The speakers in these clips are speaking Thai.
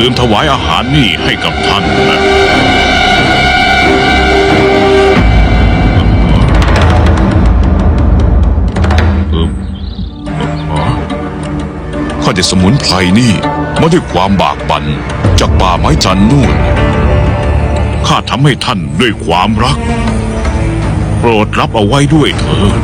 ลืมถวายอาหารนี่ให้กับท่านนะเอิ่มอ๋อข้าได้สมุนไพรนี่มาด้วยความบากบั่นจากป่าไม้จันนู่น ข้าทำให้ท่านด้วยความรัก โปรดรับเอาไว้ด้วยเถิด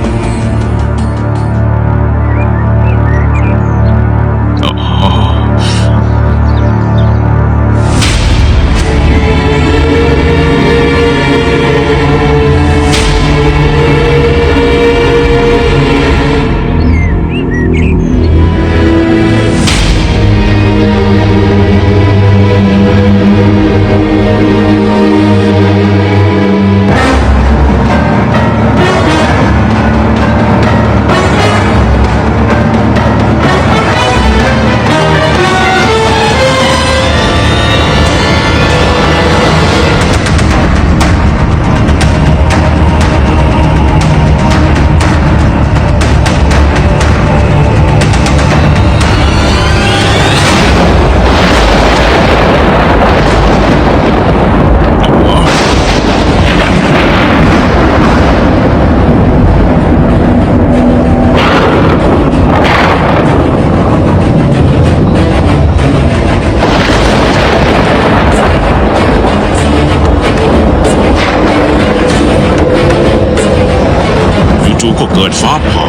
จู่ๆก็เกิดฟ้าผ่า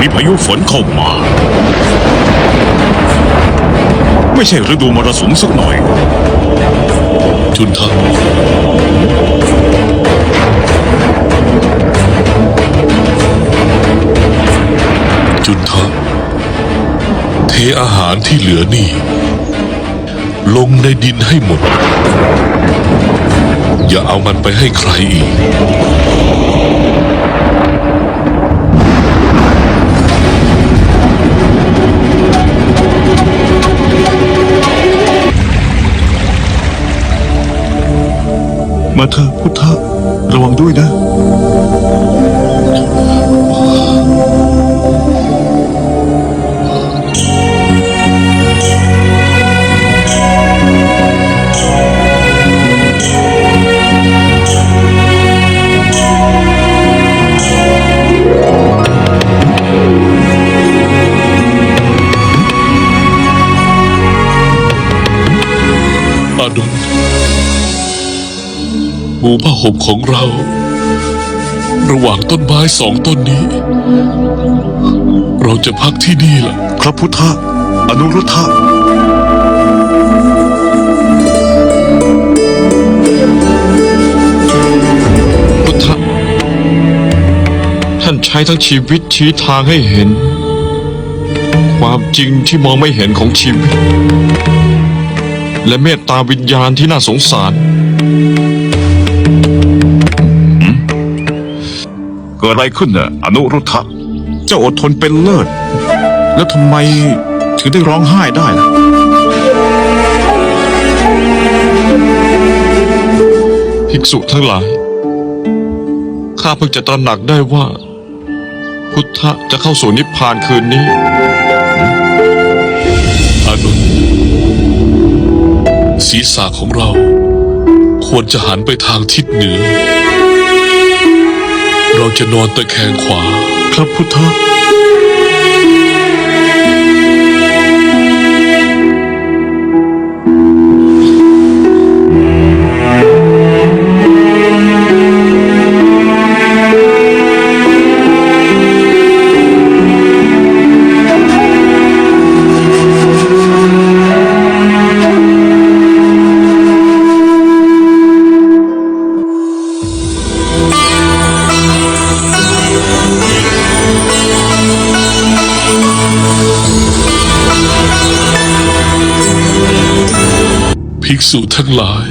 มีพายุฝนเข้ามา ไม่ใช่ฤดูมรสุมสักหน่อย จุนทะจุนทะเทอาหารที่เหลือนี่ ลงในดินให้หมด อย่าเอามันไปให้ใครอีก มาเถอะพุทธะระวังด้วยนะ หมู่ผ้าห่มของเรา ระหว่างต้นไม้สองต้นนี้ เราจะพักที่นี่ล่ะ ครับพุทธะอนุรุทธะพุทธะท่านใช้ทั้งชีวิตชี้ทางให้เห็น ความจริงที่มองไม่เห็นของชีวิต และเมตตาวิญญาณที่น่าสงสาร กิดอะไรขึ้นน่ะอนุรุทธะเจ้าอดทนเป็นเลิศ แล้วทำไมถึงได้ร้องไห้ได้ล่ะ ภิกษุทั้งหลาย ข้าเพิ่งจะตระหนักได้ว่า พุทธะจะเข้าสู่นิพพานคืนนี้อานุนศีรษะของเรา ควรจะหันไปทางทิศเหนือ เราจะนอนตะแคงขวา ครับพุทธะ ภิกษุทั้งหลาย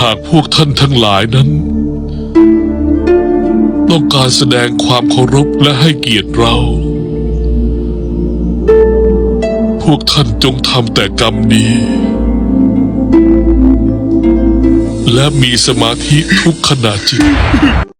หากพวกท่านทั้งหลายนั้น ต้องการแสดงความเคารพและให้เกียรติเรา พวกท่านจงทำแต่กรรมดีและมีสมาธิทุกขณะจิต